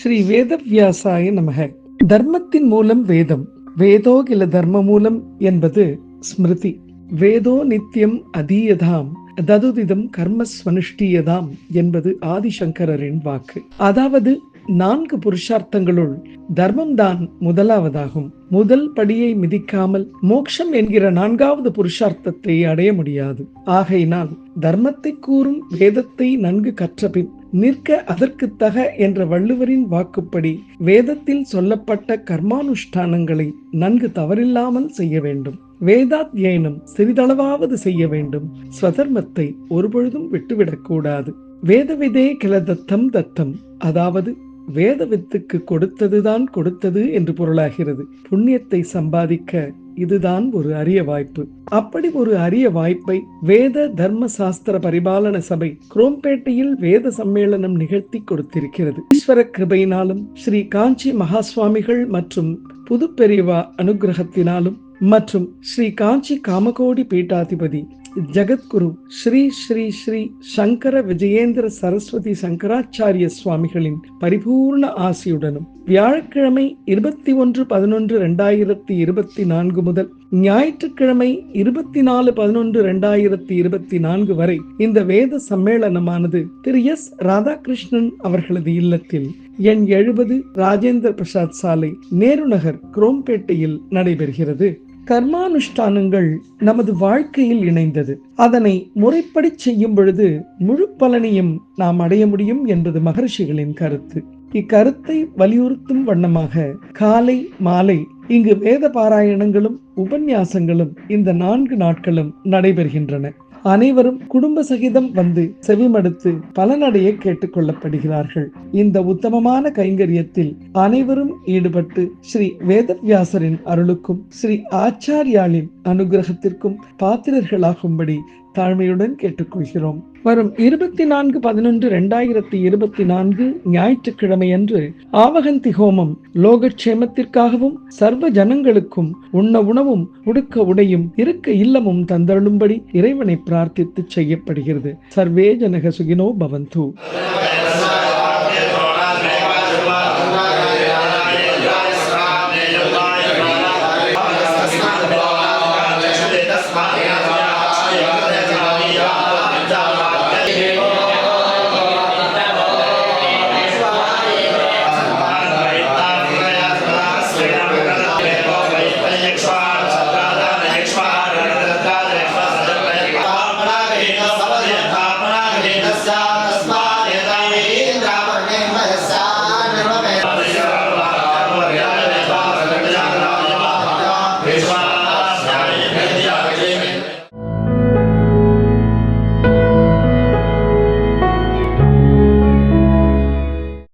ஸ்ரீ வேதவியாசாய நமக. தர்மத்தின் மூலம் வேதம் வேதோ கில தர்ம மூலம் என்பது ஸ்மிருதி. வேதோ நித்தியம் அதீயதாம் ததுதிதம் கர்மஸ்வனுஷ்டியதாம் என்பது ஆதிசங்கரின் வாக்கு. அதாவது நான்கு புருஷார்த்தங்களுள் தர்மம்தான் முதலாவதாகும். முதல் படியை மிதிக்காமல் மோட்சம் என்கிற நான்காவது புருஷார்த்தத்தை அடைய முடியாது. ஆகையினால் தர்மத்தை கூறும் வேதத்தை நன்கு கற்றபின் நிற்க அதற்கு தக என்ற வள்ளுவரின் வாக்குப்படி வேதத்தில் சொல்லப்பட்ட கர்மானுஷ்டானங்களை நன்கு தவறில்லாமல் செய்ய வேண்டும். வேதாத்தியனம் சிறிதளவாவது செய்ய வேண்டும். ஸ்வதர்மத்தை ஒருபொழுதும் விட்டுவிடக்கூடாது வேதவிதே கிளதத்தம் தத்தம் அதாவது வேத வித்துக்கு கொடுத்ததுதான் கொடுத்தது என்று பொருளாகிறது. புண்ணியத்தை சம்பாதிக்க இதுதான் ஒரு அரிய வாய்ப்பு. அப்படி ஒரு அரிய வாய்ப்பை வேத தர்ம சாஸ்திர பரிபாலன சபை குரோம்பேட்டையில் வேத சம்மேளனம் நிகழ்த்தி கொடுத்திருக்கிறது. ஈஸ்வர கிருபையினாலும் ஸ்ரீ காஞ்சி மகா சுவாமிகள் மற்றும் புது பெரியவா அனுகிரகத்தினாலும் மற்றும் ஸ்ரீ காஞ்சி காமகோடி பீட்டாதிபதி ஜகத்குரு ஸ்ரீ ஸ்ரீ ஸ்ரீ சங்கர விஜயேந்திர சரஸ்வதி சங்கராச்சாரிய சுவாமிகளின் பரிபூர்ண ஆசியுடனும் வியாழக்கிழமை இருபத்தி ஒன்று பதினொன்று ரெண்டாயிரத்தி இருபத்தி நான்கு முதல் ஞாயிற்றுக்கிழமை இருபத்தி நாலு பதினொன்று ரெண்டாயிரத்தி இருபத்தி நான்கு வரை இந்த வேத சம்மேளனமானது திரு எஸ் ராதாகிருஷ்ணன் அவர்களது இல்லத்தில் எண் எழுபது ராஜேந்திர பிரசாத் சாலை நேரு நகர் குரோம்பேட்டையில் நடைபெறுகிறது. கர்மானுஷ்டானங்கள் நமது வாழ்க்கையில் இணைந்தது. அதனை முறைப்படி செய்யும் பொழுது முழு பலனையும் நாம் அடைய முடியும் என்பது மகர்ஷிகளின் கருத்து. இக்கருத்தை வலியுறுத்தும் வண்ணமாக காலை மாலை இங்கு வேத பாராயணங்களும் உபன்யாசங்களும் இந்த நான்கு நாட்களும் நடைபெறுகின்றன. அனைவரும் குடும்ப சகிதம் வந்து செவிமடுத்து பலனடைய கேட்டுக்கொள்ளப்படுகிறார்கள். இந்த உத்தமமான கைங்கரியத்தில் அனைவரும் ஈடுபட்டு ஸ்ரீ வேதவியாசரின் அருளுக்கும் ஸ்ரீ ஆச்சாரியாளின் அனுகிரகத்திற்கும் பாத்திரர்களாகும்படி தாழ்மையுடன் கேட்டுக்கொள்கிறோம். வரும் இருபத்தி நான்கு பதினொன்று இரண்டாயிரத்தி இருபத்தி நான்கு ஞாயிற்றுக்கிழமை அன்று ஆவகந்தி ஹோமம் லோகக்ஷேமத்திற்காகவும் சர்வ ஜனங்களுக்கும் உண்ண உணவும் உடுக்க உடையும் இருக்க இல்லமும் தந்தருளும்படி இறைவனை பிரார்த்தித்து செய்யப்படுகிறது. சர்வே ஜனக சுகினோ பவந்து.